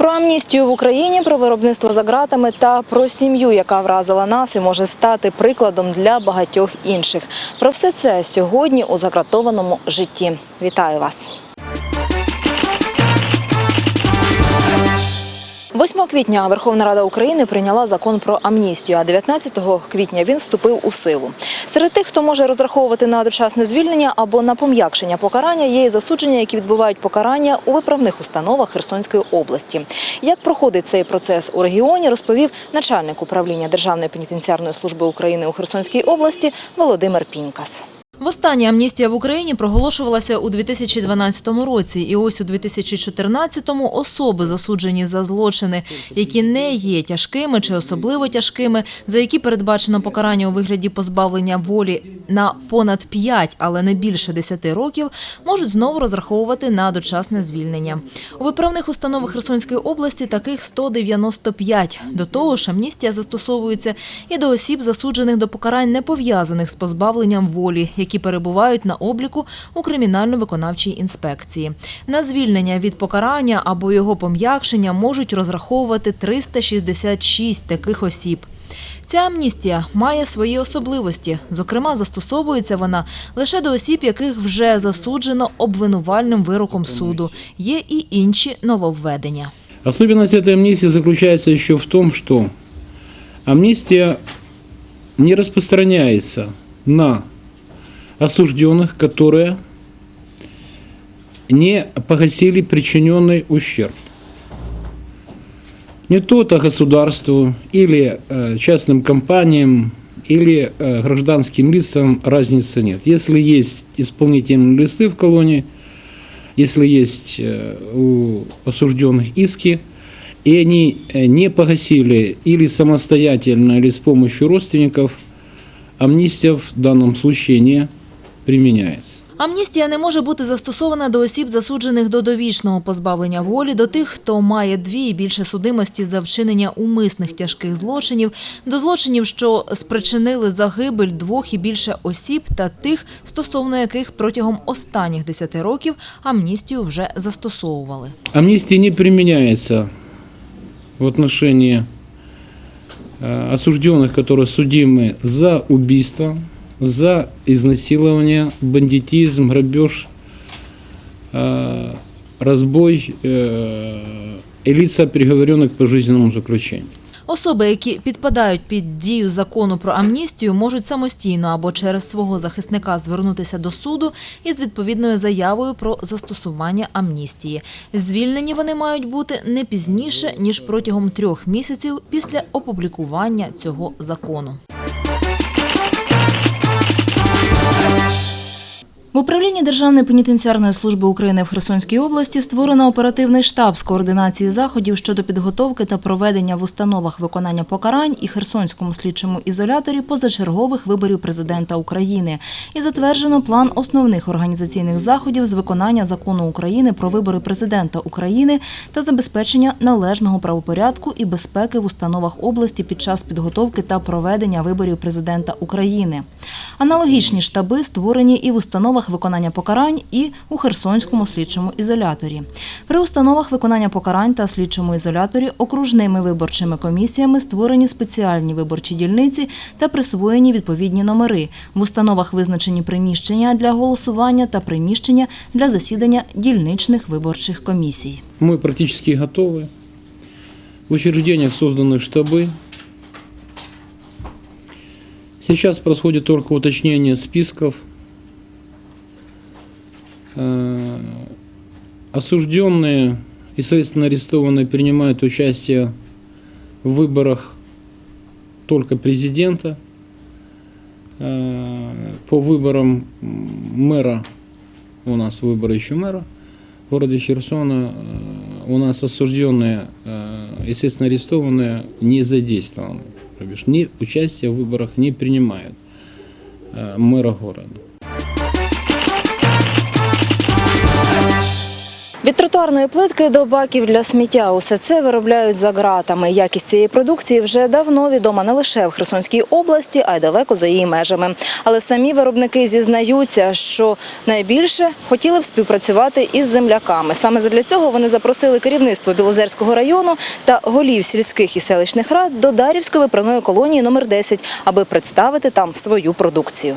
Про амністію в Україні, про виробництво за ґратами та про сім'ю, яка вразила нас і може стати прикладом для багатьох інших. Про все це сьогодні у загратованому житті. Вітаю вас. 8 квітня Верховна Рада України прийняла закон про амністію, а 19 квітня він вступив у силу. Серед тих, хто може розраховувати на дочасне звільнення або на пом'якшення покарання, є і засудження, які відбувають покарання у виправних установах Херсонської області. Як проходить цей процес у регіоні, розповів начальник управління Державної пенітенціарної служби України у Херсонській області Володимир Пінькас. Востаннє амністія в Україні проголошувалася у 2012 році, і ось у 2014-му особи, засуджені за злочини, які не є тяжкими чи особливо тяжкими, за які передбачено покарання у вигляді позбавлення волі на понад 5, але не більше 10 років, можуть знову розраховувати на дочасне звільнення. У виправних установах Херсонської області таких 195. До того ж, амністія застосовується і до осіб, засуджених до покарань, не пов'язаних з позбавленням волі, які перебувають на обліку у кримінально-виконавчій інспекції. На звільнення від покарання або його пом'якшення можуть розраховувати 366 таких осіб. Ця амністія має свої особливості. Зокрема, застосовується вона лише до осіб, яких вже засуджено обвинувальним вироком суду. Є і інші нововведення. Особенность этой амнистии заключается еще в том, что амнистия не распространяется на осужденных, которые не погасили причиненный ущерб. Не то-то государству или э, частным компаниям или э, гражданским лицам разницы нет. Если есть исполнительные листы в колонии, если есть э, у осужденных иски, и они не погасили или самостоятельно, или с помощью родственников, амнистия в данном случае не применяется. Амністія не може бути застосована до осіб, засуджених до довічного позбавлення волі, до тих, хто має дві і більше судимості за вчинення умисних тяжких злочинів, до злочинів, що спричинили загибель двох і більше осіб, та тих, стосовно яких протягом останніх 10 років амністію вже застосовували. Амнистия не применяется в отношении э, осужденных, которые судимы за убийство, за изнасилование, бандитизм, грабеж, э, разбой э, и лица, приговоренных к пожизненному заключению. Особи, які підпадають під дію закону про амністію, можуть самостійно або через свого захисника звернутися до суду із відповідною заявою про застосування амністії. Звільнені вони мають бути не пізніше ніж протягом трьох місяців після опублікування цього закону. В управлінні Державної пенітенціарної служби України в Херсонській області створено оперативний штаб з координації заходів щодо підготовки та проведення в установах виконання покарань і Херсонському слідчому ізоляторі позачергових виборів президента України і затверджено план основних організаційних заходів з виконання закону України про вибори президента України та забезпечення належного правопорядку і безпеки в установах області під час підготовки та проведення виборів президента України. Аналогічні штаби створені і в установах виконання покарань, і у Херсонському слідчому ізоляторі. При установах виконання покарань та слідчому ізоляторі окружними виборчими комісіями створені спеціальні виборчі дільниці та присвоєні відповідні номери. В установах визначені приміщення для голосування та приміщення для засідання дільничних виборчих комісій. Мы практически готовы. В учреждениях созданы штабы. Сейчас происходит только уточнение списков. Э, Осужденные и, следственно, арестованные принимают участие в выборах только президента. Э, По выборам мэра, у нас выборы еще мэра, в городе Херсона э, у нас осужденные, естественно, арестованные не задействованы. Ни участие в выборах не принимают мэра города. Від тротуарної плитки до баків для сміття усе це виробляють за ґратами. Якість цієї продукції вже давно відома не лише в Херсонській області, а й далеко за її межами. Але самі виробники зізнаються, що найбільше хотіли б співпрацювати із земляками. Саме задля цього вони запросили керівництво Білозерського району та голів сільських і селищних рад до Дарівської виправної колонії номер 10, аби представити там свою продукцію.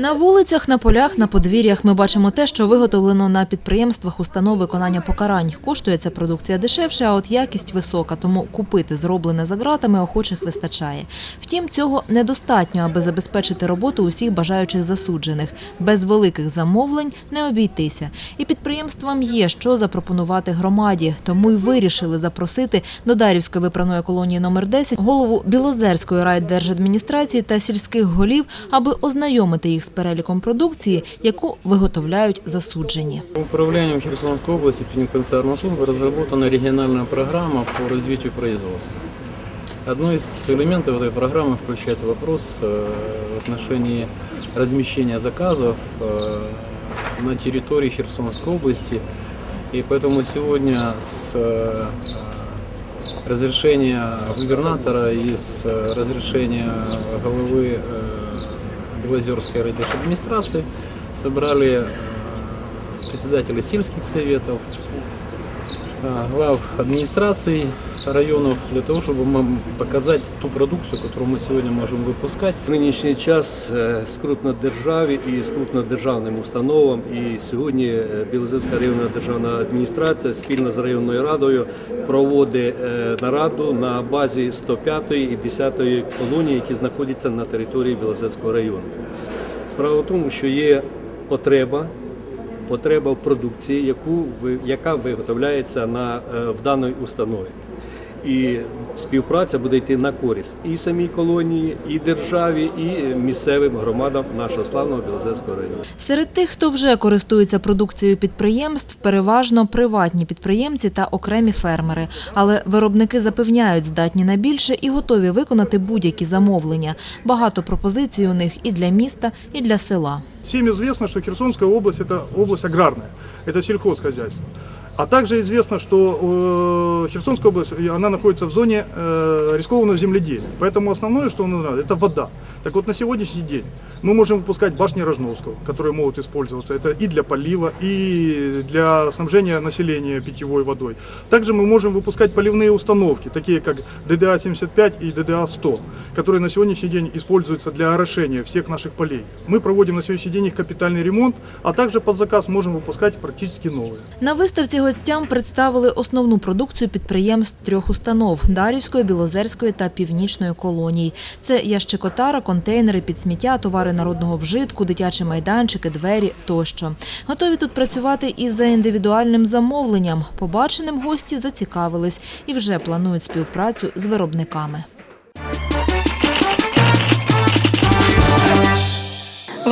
На вулицях, на полях, на подвір'ях ми бачимо те, що виготовлено на підприємствах установ виконання покарань. Коштує ця продукція дешевше, а от якість висока, тому купити зроблене за ґратами охочих вистачає. Втім, цього недостатньо, аби забезпечити роботу усіх бажаючих засуджених. Без великих замовлень не обійтися. І підприємствам є що запропонувати громаді, тому й вирішили запросити до Дарівської виправної колонії номер 10 голову Білозерської райдержадміністрації та сільських голів, аби ознайомити їх з переліком продукції, яку виготовляють засуджені. Управлением Херсонской области пенитенциарной службы разработана региональная программа по развитию производства. Одно из элементов этой программы включает вопрос э, в отношении размещения заказов э, на территории Херсонской области. И поэтому сегодня с э, разрешения губернатора и с э, разрешения главы э, Белозерской райдержадминистрации собрали э, председателей сельских советов, э, глав администраций районов для того, чтобы м- показать ту продукцию, которую мы сегодня можем выпускать. В нинішній час е, скрутно державі і скрутно державним установам. І сьогодні е, Білозерська районна державна адміністрація спільно з районною радою проводить е, нараду на базі 105 і 10 колонії, які знаходяться на території Білозерського району. Справа в тому, що є потреба. Потреба в продукції, яку ви- яка виготовляється на е, в даній установі. І співпраця буде йти на користь і самій колонії, і державі, і місцевим громадам нашого славного Білозерського району. Серед тих, хто вже користується продукцією підприємств, переважно приватні підприємці та окремі фермери. Але виробники запевняють, здатні на більше і готові виконати будь-які замовлення. Багато пропозицій у них і для міста, і для села. Всем известно, что Херсонская область это область аграрная, это сельхозхозяйство. А также известно, что э, Херсонская область, э, она находится в зоне э, рискованного земледелия. Поэтому основное, что нам надо, это вода. Так вот, на сегодняшний день мы можем выпускать башни Рожновского, которые могут использоваться. Это и для полива, и для снабжения населения питьевой водой. Также мы можем выпускать поливные установки, такие как ДДА-75 и ДДА-100, которые на сегодняшний день используются для орошения всех наших полей. Мы проводим на сегодняшний день их капитальный ремонт, а также под заказ можем выпускать практически новые. На виставці гостям представили основну продукцію підприємств трьох установ – Дарівської, Білозерської та Північної колоній. Це ящикотара, контейнери під сміття, товари народного вжитку, дитячі майданчики, двері тощо. Готові тут працювати і за індивідуальним замовленням. Побаченим гості зацікавились і вже планують співпрацю з виробниками.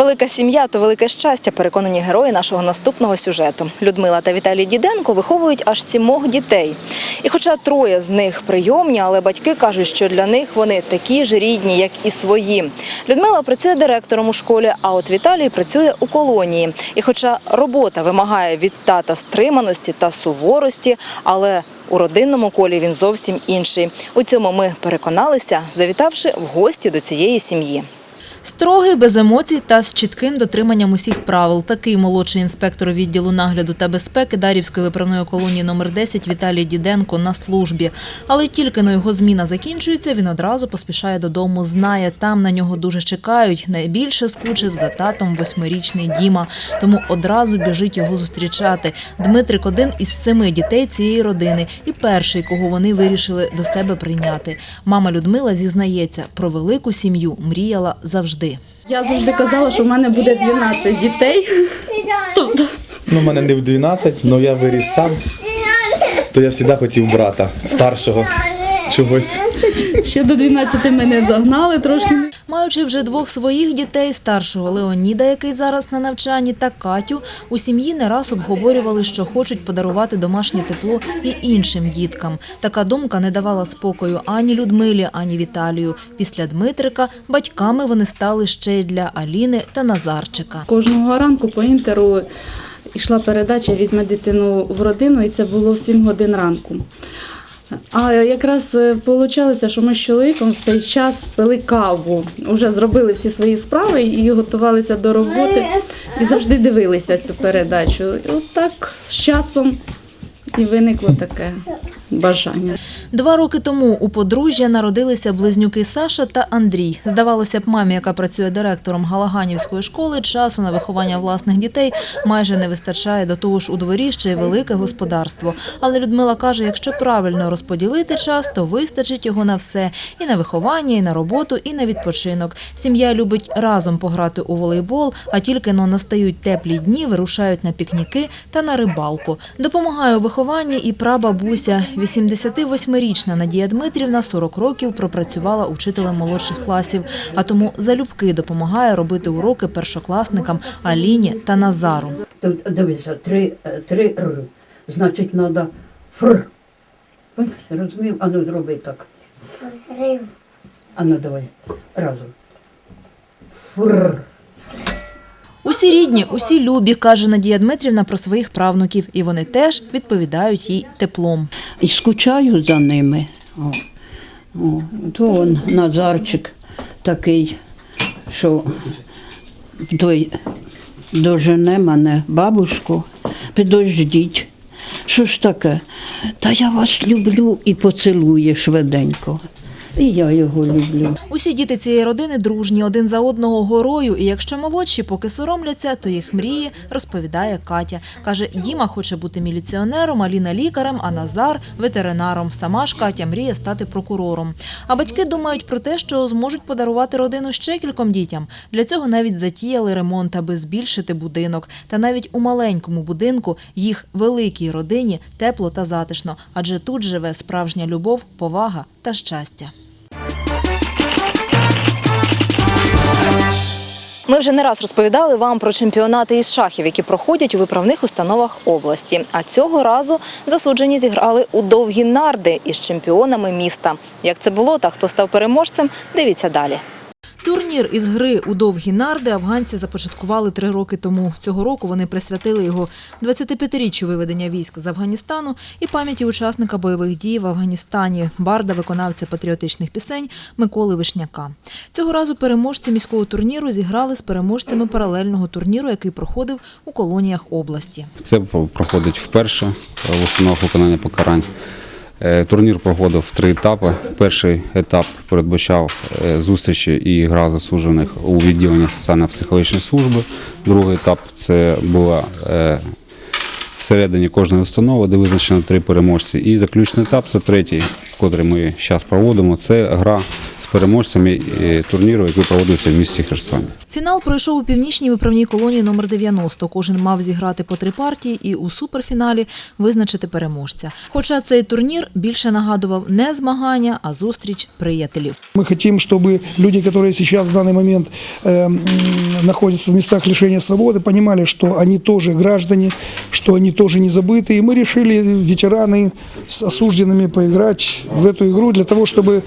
Велика сім'я то велике щастя, переконані герої нашого наступного сюжету. Людмила та Віталій Діденко виховують аж сімох дітей. І хоча троє з них прийомні, але батьки кажуть, що для них вони такі ж рідні, як і свої. Людмила працює директором у школі, а от Віталій працює у колонії. І хоча робота вимагає від тата стриманості та суворості, але у родинному колі він зовсім інший. У цьому ми переконалися, завітавши в гості до цієї сім'ї. Строгий, без емоцій та з чітким дотриманням усіх правил. Такий молодший інспектор відділу нагляду та безпеки Дарівської виправної колонії номер 10 Віталій Діденко на службі. Але тільки но його зміна закінчується, він одразу поспішає додому. Знає, там на нього дуже чекають. Найбільше скучив за татом восьмирічний Діма, тому одразу біжить його зустрічати. Дмитрик один із семи дітей цієї родини і перший, кого вони вирішили до себе прийняти. Мама Людмила зізнається, про велику сім'ю мріяла завжди. Я завжди казала, що в мене буде 12 дітей. Тобто Ну, в мене не в 12, але я виріс сам, то я завжди хотів брата, старшого чогось. ще до 12 мене догнали трошки. Маючи вже двох своїх дітей, старшого Леоніда, який зараз на навчанні, та Катю, у сім'ї не раз обговорювали, що хочуть подарувати домашнє тепло і іншим діткам. Така думка не давала спокою ані Людмилі, ані Віталію. Після Дмитрика батьками вони стали ще й для Аліни та Назарчика. Кожного ранку по інтеру йшла передача Візьме дитину в родину, і це було в 7 годин ранку. А якраз вийшло, що ми з чоловіком в цей час пили каву. вже зробили всі свої справи і готувалися до роботи, і завжди дивилися цю передачу. І от так з часом і виникло таке бажання. Два роки тому у подружжя народилися близнюки Саша та Андрій. Здавалося б, мамі, яка працює директором Галаганівської школи, часу на виховання власних дітей майже не вистачає до того ж у дворі ще й велике господарство. Але Людмила каже, якщо правильно розподілити час, то вистачить його на все і на виховання, і на роботу, і на відпочинок. Сім'я любить разом пограти у волейбол, а тільки но настають теплі дні, вирушають на пікніки та на рибалку. Допомагає у вихованні і прабабуся. 88-річна Надія Дмитрівна 40 років пропрацювала учителем молодших класів, а тому залюбки допомагає робити уроки першокласникам Аліні та Назару. Тут дивися, три, е, три Р. Значить, треба фр. Розумів? Ану, зроби так. Ану, давай. Разом. Фр. Усі рідні, усі любі, каже Надія Дмитрівна про своїх правнуків, і вони теж відповідають їй теплом. І скучаю за ними. О. О. То он Назарчик такий, що той дожене мене, бабушку, підождіть. Що ж таке? Та я вас люблю і поцілує швиденько. І я його люблю. Усі діти цієї родини дружні, один за одного горою. І якщо молодші поки соромляться, то їх мрії розповідає Катя. Каже, Діма хоче бути міліціонером, Аліна лікарем, а Назар ветеринаром. Сама ж Катя мріє стати прокурором. А батьки думають про те, що зможуть подарувати родину ще кільком дітям. Для цього навіть затіяли ремонт, аби збільшити будинок. Та навіть у маленькому будинку їх великій родині тепло та затишно, адже тут живе справжня любов, повага та щастя. Ми вже не раз розповідали вам про чемпіонати із шахів, які проходять у виправних установах області. А цього разу засуджені зіграли у довгі нарди із чемпіонами міста. Як це було та хто став переможцем, дивіться далі. Турнір із гри у довгі нарди афганці започаткували три роки тому. Цього року вони присвятили його 25-річчю виведення військ з Афганістану і пам'яті учасника бойових дій в Афганістані, барда, виконавця патріотичних пісень Миколи Вишняка. Цього разу переможці міського турніру зіграли з переможцями паралельного турніру, який проходив у колоніях області. Це проходить вперше в установах виконання покарань. Е, Турнір проходив три етапи. Перший етап передбачав е, зустрічі і гра засуджених у відділенні соціально-психологічної служби. Другий етап це була е, всередині кожної установи, де визначено три переможці. І заключний етап це третій, котрий ми зараз проводимо. Це гра з переможцями е, турніру, який проводився в місті Херсоні. Фінал пройшов у північній виправній колонії номер 90. Кожен мав зіграти по три партії і у суперфіналі визначити переможця. Хоча цей турнір більше нагадував не змагання, а зустріч приятелів. Мы хотим, чтобы люди, которые сейчас в данный момент э, м, находятся в местах лишения свободы, понимали, что они тоже граждане, что они тоже не забыты. И мы решили, ветераны с осужденными, поиграть в эту игру для того, чтобы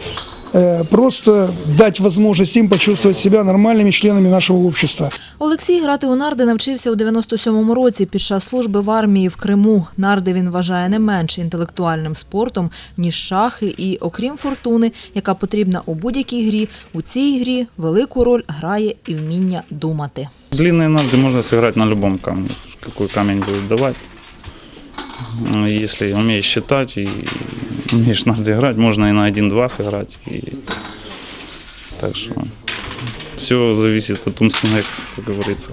э, просто дать возможность им почувствовать себя нормальными членами нашего общества. Олексій грати у нарди навчився у 97-му році під час служби в армії в Криму. Нарди він вважає не менш інтелектуальним спортом, ніж шахи. І окрім фортуни, яка потрібна у будь-якій грі, у цій грі велику роль грає і вміння думати. Длинные нарды можно сыграть на любом камне, какой камень будет давать. Ну, Если умеешь считать и умеешь нарды играть, можно и на 1-2 сыграть. И... Так что все зависит от умственных, как говорится,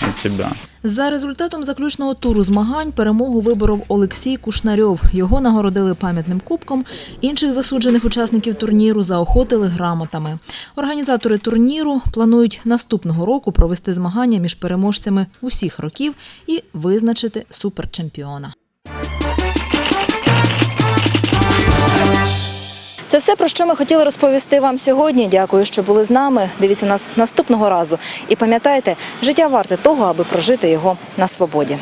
от тебя. За результатом заключного туру змагань перемогу виборов Олексій Кушнарьов. Його нагородили пам'ятним кубком. Інших засуджених учасників турніру заохотили грамотами. Організатори турніру планують наступного року провести змагання між переможцями усіх років і визначити суперчемпіона. Це все про що ми хотіли розповісти вам сьогодні. Дякую, що були з нами. Дивіться нас наступного разу. І пам'ятайте, життя варте того, аби прожити його на свободі.